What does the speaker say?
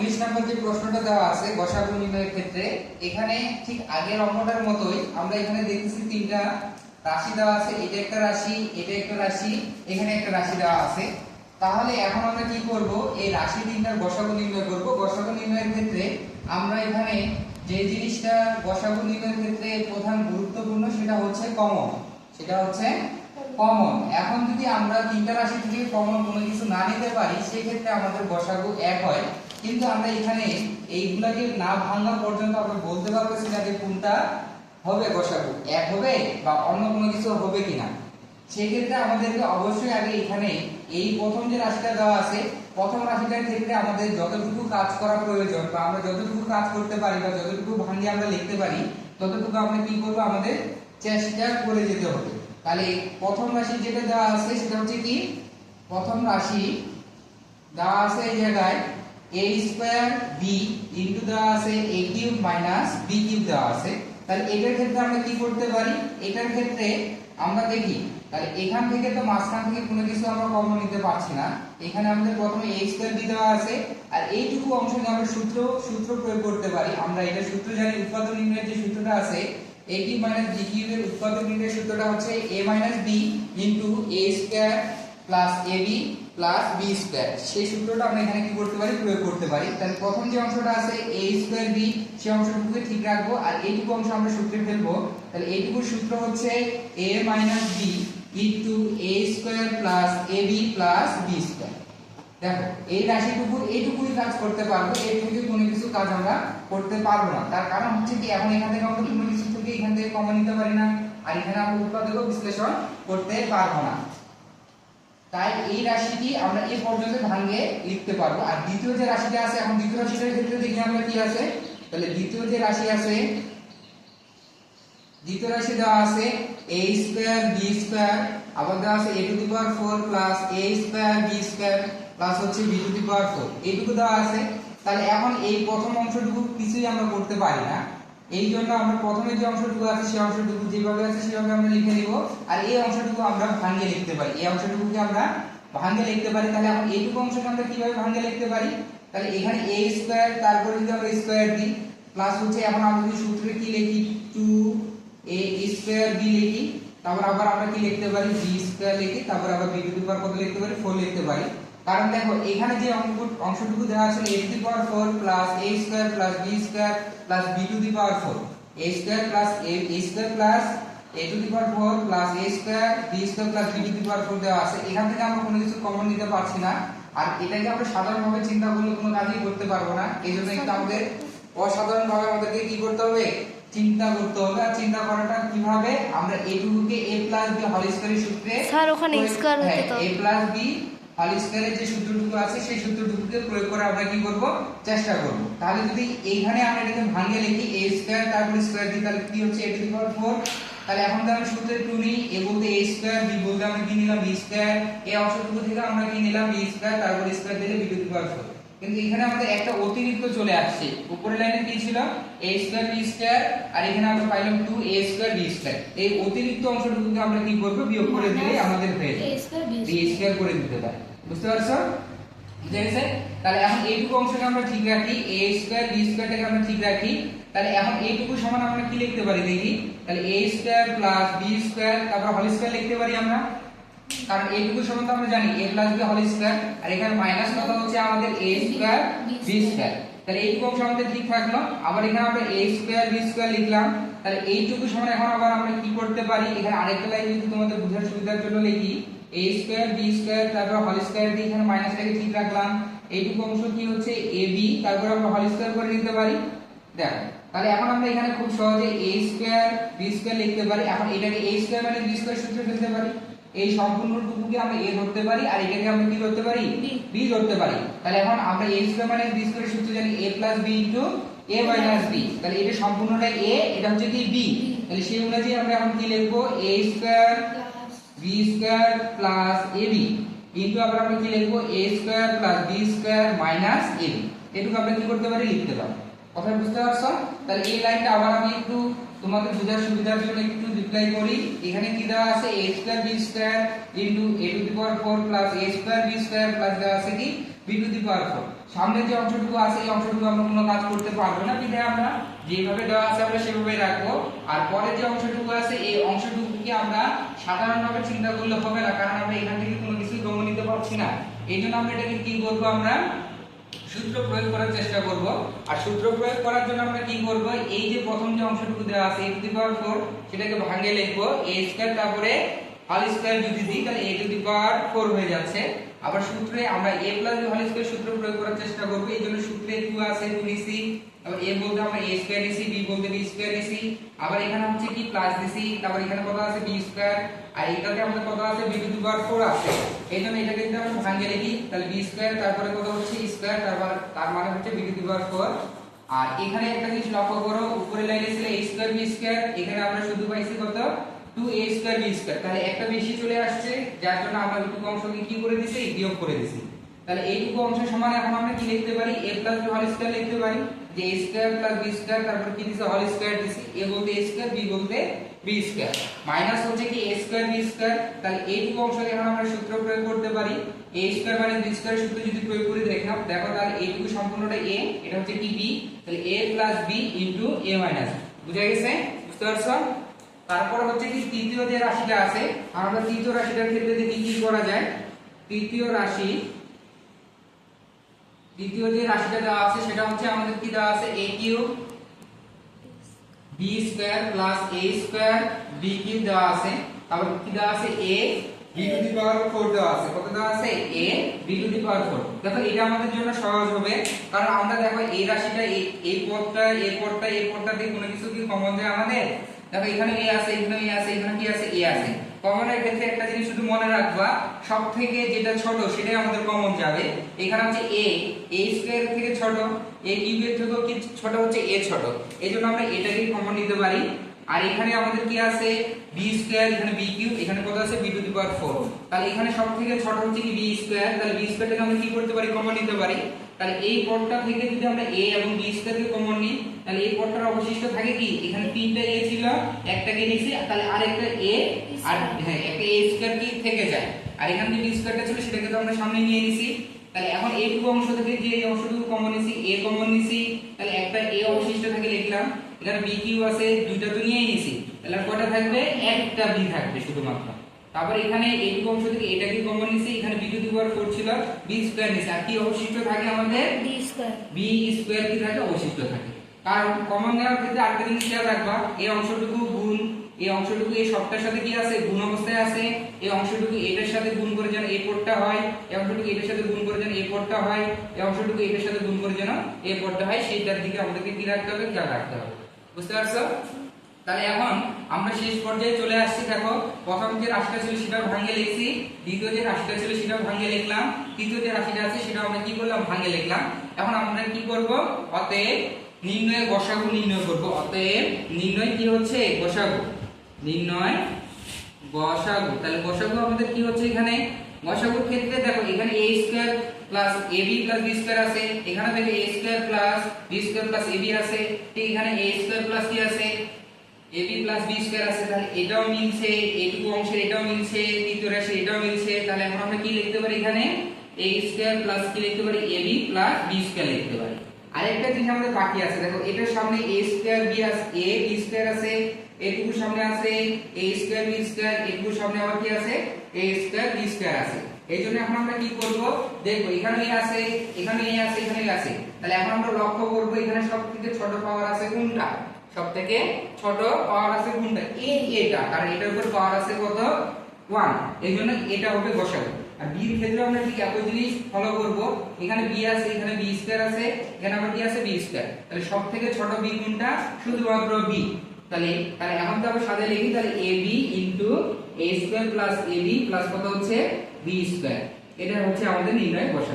উনিশ নম্বর যে প্রশ্নটা দেওয়া আছে গসাগু নির্ণয়ের ক্ষেত্রে, এখানে ঠিক আগের অঙ্কটার মতোই আমরা এখানে দেখতেছি তিনটা রাশি দেওয়া আছে, এটা একটা রাশি, এটা একটা রাশি, এখানে একটা রাশি দেওয়া আছে। তাহলে এখন আমরা কি করব? এই রাশি তিনটার গসাগু নির্ণয় করব। গসাগু নির্ণয়ের ক্ষেত্রে আমরা এখানে যে জিনিসটা গসাগু নির্ণয়ের ক্ষেত্রে প্রধান গুরুত্বপূর্ণ সেটা হচ্ছে কমন সেটা হচ্ছে কমন এখন যদি আমরা তিনটা রাশি থেকে কমন কোনো কিছু না নিতে পারি, সেক্ষেত্রে আমাদের গসাগু এক হয়। কিন্তু আমরা এখানে এইগুলাকে না ভাঙা পর্যন্ত আমরা বলতে পারতেছি না যে কোনটা হবে গসাগু এক হবে বা অন্য কোনো কিছু হবে কিনা। সেক্ষেত্রে আমাদেরকে অবশ্যই আগে এখানে এই প্রথম যে রাশিটা দেওয়া আছে, প্রথম রাশিটার ক্ষেত্রে আমাদের যতটুকু কাজ করা প্রয়োজন বা আমরা যতটুকু কাজ করতে পারি বা যতটুকু ভাঙিয়ে আমরা লিখতে পারি, ততটুকু আমরা কি করব? আমাদের চেষ্টা করে যেতে হবে। তাহলে প্রথম রাশি যেটা দেওয়া আছে সেটা হচ্ছে কি? প্রথম রাশি দেওয়া আছে এই জায়গায় a স্কয়ার b ইনটু দেওয়া আছে a cube minus b cube দেওয়া আছে। তাহলে এটার ক্ষেত্রে আমরা কি করতে পারি? এটার ক্ষেত্রে আমরা দেখি, তাহলে এখান থেকে তো মাঝখান থেকে কোনো কিছু আমরা কমন নিতে পারছি না। এখানে আমাদের প্রথমে a স্কয়ার b দেওয়া আছে, আর এইটুকু অংশ নিয়ে আমরা সূত্র সূত্র প্রয়োগ করতে পারি। আমরা এটা সূত্র জানি উৎপাদন নির্ণয়ের যে সূত্রটা আছে, a কিউব মাইনাস b কিউবের উৎপাদন নির্ণয়ের সূত্রটা হচ্ছে a minus b into a square plus ab plus b square সেই সূত্রটা আমরা এখানে কি করতে পারি? প্রয়োগ করতে পারি। তাহলে প্রথম যে অংশটা আছে, a স্কয়ার b সেই অংশটুকুকে ঠিক রাখব। আর এইটুকু অংশ আমরা সূত্রে ফেলব। তাহলে এইটুকুর সূত্র হচ্ছে a minus b into a square plus ab plus b square দেখো, এই রাশিটুকু এইটুকুই কাজ করতে পারব। এর কোনো কিছু কাজ আমরা করতে পারব না। তার কারণ হচ্ছে কি, এখন এখান থেকে আমরা কোনো কিছু থেকে এখান থেকে কমন নিতে পারি না। আর এখানে আমরা উৎপাদকও বিশ্লেষণ করতে পারব না। তাই এই রাশিটি আমরা এ পর্যন্ত ভাঙে লিখতে পারব। আর দ্বিতীয় যে রাশিটা আছে, এখন দ্বিতীয় রাশিটার ক্ষেত্রে দেখি আমরা কি আছে? তাহলে দ্বিতীয় যে রাশি আছে, দ্বিতীয় রাশি দেওয়া আছে a স্কয়ার b স্কয়ার আবার দেওয়া আছে a to the power 4 plus a square b square plus হচ্ছে b টু দি পাওয়ার 4 এইটুকু দেওয়া আছে। তাহলে এখন এই প্রথম অংশটুকু কিছুই আমরা করতে পারি না। এই জন্য আমরা প্রথমে যে অংশটুকু আছে সেই অংশটুকু যেভাবে আছে, সেভাবে আমরা লিখে নিব। আর এই অংশটুকু আমরা ভাঙিয়ে লিখতে পারি। এই অংশটুকুকে আমরা ভাঙিয়ে লিখতে পারি। তাহলে এখন এইটুকু অংশকে আমরা কীভাবে ভাঙিয়ে লিখতে পারি? তাহলে এখানে a স্কয়ার তারপরে যদি আমরা স্কয়ার দিই প্লাস হচ্ছে এখন আমরা যদি সূত্রে কি লিখি? 2 a স্কয়ার b লিখি, তারপর আবার আমরা কি লিখতে পারি? b স্কয়ার লিখি, তারপর আবার b টু দি কত লিখতে পারি? 4 লিখতে পারি। কারণ দেখো এখানে যে অংশটুকু দেওয়া আছে a to the power 4 plus a square plus b square plus b to the power 4 a square plus a square plus a to the power 4 plus a square b square plus b to the power 4 দেওয়া আছে। এখান থেকে আমরা কোনো কিছু common নিতে পারছি না। আর এটাকে আমরা সাধারণভাবে চিন্তা করলে কোনো কাজই করতে পারব না। এই জন্য একটু আমাদের অসাধারণভাবে আমাদেরকে কি করতে হবে? চিন্তা করতে হবে। আর চিন্তা করাটা কীভাবে? আমরা এইটুকুকে a প্লাস b হোল স্কয়ারের সূত্রে স্যার, ওখানে স্কয়ার হতো তো। a প্লাস b হোল স্কয়ারের যে সূত্রটুকু আছে সেই সূত্রটুকুকে প্রয়োগ করে আমরা কি করব? চেষ্টা করব। তাহলে যদি এইখানে আমরা এটাকে ভাঙিয়ে লিখি স্কয়ার তারপর স্কয়ার দিই তাহলে কি হচ্ছে? টু 4 তাহলে এখন তো আমি সূত্রে 2 নিই a বলতে স্কয়ার b বলতে আমরা কি নিলাম? স্কয়ার এই অংশটুকু থেকে আমরা কি নিলাম? স্কয়ার তারপর স্কয়ার দিলে টু দি পাওয়ার 4 কিন্তু এখানে আমাদের একটা অতিরিক্ত চলে আসছে। উপরের লাইনে কি ছিল? a স্কয়ার b স্কয়ার আর এখানে আমরা পাইলাম 2 a স্কয়ার b স্কয়ার এই অতিরিক্ত অংশটুকুকে আমরা কি করব? বিয়োগ করে দিলে আমাদের হয়ে যাবে। a square b b square করে দিতে পারি। বুঝতে পারছ? তাহলে এখন এইটুকু অংশকে আমরা ঠিক রাখি, a স্কয়ার b স্কয়ারটাকে আমরা ঠিক রাখি। তাহলে এখন এইটুকু সমান আমরা কি লিখতে পারি দেখি? তাহলে a square plus b square তারপর হোল স্কয়ার লিখতে পারি আমরা। কারণ এইটুকু সমান তো আমরা জানি, a plus b whole square আর এখানে মাইনাস কত হচ্ছে আমাদের a স্কয়ার b স্কয়ার তাহলে এইটুকু অংশ আমাদের ঠিক থাকল। আবার এখানে আমরা a স্কয়ার b স্কয়ার লিখলাম। তাহলে এইটুকু সমান এখন আবার আমরা কি করতে পারি? এখানে আরেকটা লাইন যদি তোমাদের বোঝার সুবিধার জন্য লিখি। A স্কয়ার b স্কয়ার তারপর হোল স্কয়ার দিয়ে এখানে মাইনাসটাকে ঠিক রাখলাম। এইটুকু অংশ কি হচ্ছে? ab তারপর আমরা হোল স্কয়ার করে নিতে পারি। দেখো তাহলে এখন আমরা এখানে খুব সহজে a স্কয়ার b স্কয়ার লিখতে পারি। এখন এটাকে a স্কয়ার মানে b স্কয়ার সূত্রে ফেলতে পারি। এই সম্পূর্ণটুকুকে আমরা a ধরতে পারি আর এটাকে আমরা কি ধরতে পারি? B। ধরতে পারি। তাহলে এখন আমরা a স্কয়ার মানে b স্কয়ার সূত্র জানি a b a b তাহলে এটা সম্পূর্ণটা a এটা হচ্ছে কি b তাহলে সেই অনুযায়ী আমরা এখন কি লিখব? a square b square plus ab. Into আবার আমরা কি লিখব? a square plus b square minus ab. এটুকু আমরা কি করতে পারি? লিখতে পারি। কথা বুঝতে পারছ? তাহলে এই লাইনটা আবার আমি একটু তোমাদের বোঝার সুবিধার জন্য একটু রিপ্লাই করি। এখানে কি দেওয়া আছে? a square b square into a to the power 4 plus a square b square plus দেওয়া আছে কি? b টু দি পাওয়ার 4 সামনে যে অংশটুকু আছে, এই অংশটুকু আমরা কোনো কাজ করতে পারব না বিধায় আমরা যেভাবে দেওয়া আছে আমরা সেভাবে রাখব। আর পরে যে অংশটুকু আছে, এই অংশটুকুকে আমরা সাধারণভাবে চিন্তা করলে হবে না, কারণ আমরা এখান থেকে কোনো কিছু গমন নিতে পারছি না। এই জন্য আমরা এটাকে কি করব আমরা? সূত্র প্রয়োগ করার চেষ্টা করব। আর সূত্র প্রয়োগ করার জন্য আমরা কি করব? এই যে প্রথম যে অংশটুকু দেওয়া আছে a টু দি পাওয়ার 4 সেটাকে ভাঙিয়ে লিখব। a স্কয়ার তারপরে হোল স্কয়ার যদি দিই, তাহলে a টু দি পাওয়ার 4 হয়ে যাচ্ছে। আবার সূত্রে আমরা a plus b whole square সূত্র প্রয়োগ করার চেষ্টা করব। এই জন্য সূত্রে 2 আছে 2 নিছি আবার a বলতে আমরা a স্কয়ার নিছি b বলতে b স্কয়ার নিছি আবার এখানে হচ্ছে কি প্লাস দিছি তারপর এখানে কত আছে b স্কয়ার আর এটাতে আমাদের কত আছে? B টু দি পাওয়ার 4 আছে। এই জন্য এটাকে যদি আমরা ভাঙিয়ে লিখি তাহলে b স্কয়ার তারপরে কত হচ্ছে? স্কয়ার তারপর তার মানে হচ্ছে b টু দি পাওয়ার 4 আর এখানে একটা জিনিস লক্ষ্য করো উপরে লাইনে ছিল a স্কয়ার b স্কয়ার এখানে আমরা শুধু পাইছি কত? 2a square b square. তাহলে একটা বেশি চলে আসছে, যার জন্য আমরা এইটুকু অংশকে কি করে দিছি? বিয়োগ করে দিছি। তাহলে এইটুকু অংশ সমান এখন আমরা কি লিখতে পারি? a plus b whole square লিখতে পারি। যে a স্কয়ার b স্কয়ার তারপর কি দিছে? হোল স্কয়ার দিছি। a বলতে a স্কয়ার b বলতে b স্কয়ার মাইনাস হচ্ছে কি a স্কয়ার b স্কয়ার তাহলে এইটুকু অংশকে এখন আমরা সূত্র প্রয়োগ করতে পারি। a স্কয়ার মানে b স্কয়ার সূত্র যদি প্রয়োগ করে, দেখো দেখো তাহলে এইটুকু সম্পূর্ণটা a, এটা হচ্ছে কি b? তাহলে a plus b a minus বুঝা গেছে? বুঝতে পারছ? তারপর হচ্ছে কি তৃতীয় যে রাশিটা আছে আমরা তৃতীয় রাশিটার ক্ষেত্রে দেখি কি করা যায়? তৃতীয় রাশি তৃতীয় যে রাশিটা দেওয়া আছে সেটা হচ্ছে আমাদের কি দেওয়া আছে? A cube b square plus a square b cube দেওয়া আছে। তারপর কি দেওয়া আছে? A b to the power 4 দেওয়া আছে। কত দেওয়া আছে? A b to the power 4 দেখো এটা আমাদের জন্য সহজ হবে কারণ আমরা দেখো এই রাশিটা এই এই পদটা এই পদটা এই পদটা দিয়ে কোনো কিছু কি কমন যায় আমাদের? দেখো, এখানে এ আছে, এখানে এ আছে, এখানে কি আছে? এ আছে। কমনের ক্ষেত্রে একটা জিনিস শুধু মনে রাখবা সব থেকে যেটা ছোট সেটাই আমাদের কমন যাবে। এখানে হচ্ছে এ এ স্কয়ার থেকে ছোট, a কিউবের থেকেও কি ছোট হচ্ছে? A ছোট। এইজন্য আমরা এটাকেই কমন নিতে পারি। আর এখানে আমাদের কি আছে? বি স্কয়ার এখানে b কিউব এখানে কত আছে? B টু দি পাওয়ার 4 তাহলে এখানে সব থেকে ছোট হচ্ছে কি বি স্কয়ার তাহলে b স্কয়ারটাকে আমরা কি করতে পারি? কমন নিতে পারি। তাহলে এই পদটা থেকে যদি আমরা a এবং b স্কয়ারকে কমন নিই, তাহলে এই পদটার অবশিষ্ট থাকে কি? এখানে তিনটা a ছিল, একটাকে নিছি, তাহলে আরেকটা a আর হ্যাঁ একটা a স্কয়ার কি থেকে যায়? আর এখানে যে b স্কয়ারটা ছিল, সেটাকে তো আমরা সামনে নিয়ে নিছি। তাহলে এখন এইটুকু অংশ থেকে যে এই অংশটুকু কমন নিছি, a কমন নিছি, তাহলে একটা a অবশিষ্ট থাকে লিখলাম। এখানে b কিউ আছে, দুইটা তো নিয়েই নিছি। তাহলে কয়টা থাকবে? একটা b থাকবে শুধুমাত্র। তারপর এখানে এইটুকু অংশ থেকে এটাকে কমন নিছি? এখানে b টু দি পাওয়ার 4 ছিল b স্কয়ার নিছি। আর কি অবশিষ্ট থাকে আমাদের? D স্কয়ার b স্কয়ার কি থাকে? অবশিষ্ট থাকে। কারণ কমন নেওয়ার ক্ষেত্রে আরেকটা জিনিস খেয়াল রাখবা এই অংশটুকু গুণ এই অংশটুকু এই সবটার সাথে কি আছে? গুণ অবস্থায় আছে। এই অংশটুকু এটার সাথে গুণ করে যেন এই পদটা হয় এই অংশটুকু এটার সাথে গুণ করে যেন এই পদটা হয় এই অংশটুকু এটার সাথে গুণ করে যেন এই পদটা হয় সেইটার দিকে আমাদেরকে কি রাখতে হবে? খেয়াল রাখতে হবে। বুঝতে পারছ? তাহলে এখন আমরা শেষ পর্যায়ে চলে আসছি, দেখো, প্রথম যে রাশিটা ছিল সেটা ভাঙিয়ে লিখছি, দ্বিতীয় যে রাশিটা ছিল সেটা ভাঙিয়ে লিখলাম, তৃতীয় যে রাশিটা আছে সেটা আমরা কি করলাম? ভাঙিয়ে লিখলাম। এখন আমরা কি করব? অতএব নির্ণয়, গসাগু নির্ণয় করব। অতএব নির্ণয় কি হচ্ছে? গসাগু। নির্ণয়, গসাগু। তাহলে গসাগু আমাদের কি হচ্ছে এখানে? গসাগুর ক্ষেত্রে দেখো, এখানে a square plus ab plus b square আছে, এখানে দেখো a square plus b square plus A ab আছে, ঠিক এখানে a স্কয়ার প্লাস কি আছে। Ab প্লাস b স্কয়ার আছে, তাহলে এটাও মিলছে এইটুকু অংশের এটাও মিলছে তৃতীয় রাশি এটাও মিলছে, তাহলে এখন আমরা কি লিখতে পারি এখানে? A স্কয়ার প্লাস কি লিখতে পারি? Ab প্লাস b স্কয়ার লিখতে পারি। আরেকটা জিনিস আমাদের বাকি আছে, দেখো, এটার সামনে a স্কয়ার b আছে a b স্কয়ার আছে, এটুকুর সামনে আছে, a স্কয়ার b স্কয়ার এটুকুর সামনে আবার কি আছে? A স্কয়ার b স্কয়ার আছে। এই জন্য এখন আমরা কি করব? দেখব, এখানে a আছে, এখানে a আছে, এখানে a আছে। তাহলে এখন আমরা লক্ষ্য করব, এখানে সবথেকে ছোট পাওয়ার আছে কোনটা? সবথেকে ছোট পাওয়ার আছে কোনটা? এই এটা। কারণ এটার উপর পাওয়ার আছে কত? 1 এই জন্য এটা হবে গসাগু আর b এর ক্ষেত্রে আমরা ঠিক একই জিনিস ফলো করব। এখানে বি আছে, এখানে বি স্কয়ার আছে, এখানে আবার কি আছে? বি স্কয়ার তাহলে সবথেকে ছোট b কোনটা? শুধুমাত্র বি তাহলে তাহলে এখন তো আমরা সাজায় লিখি, তাহলে ab A square plus A B plus কত হচ্ছে? বি স্কয়ার এটা হচ্ছে আমাদের নির্ণয় পারছ?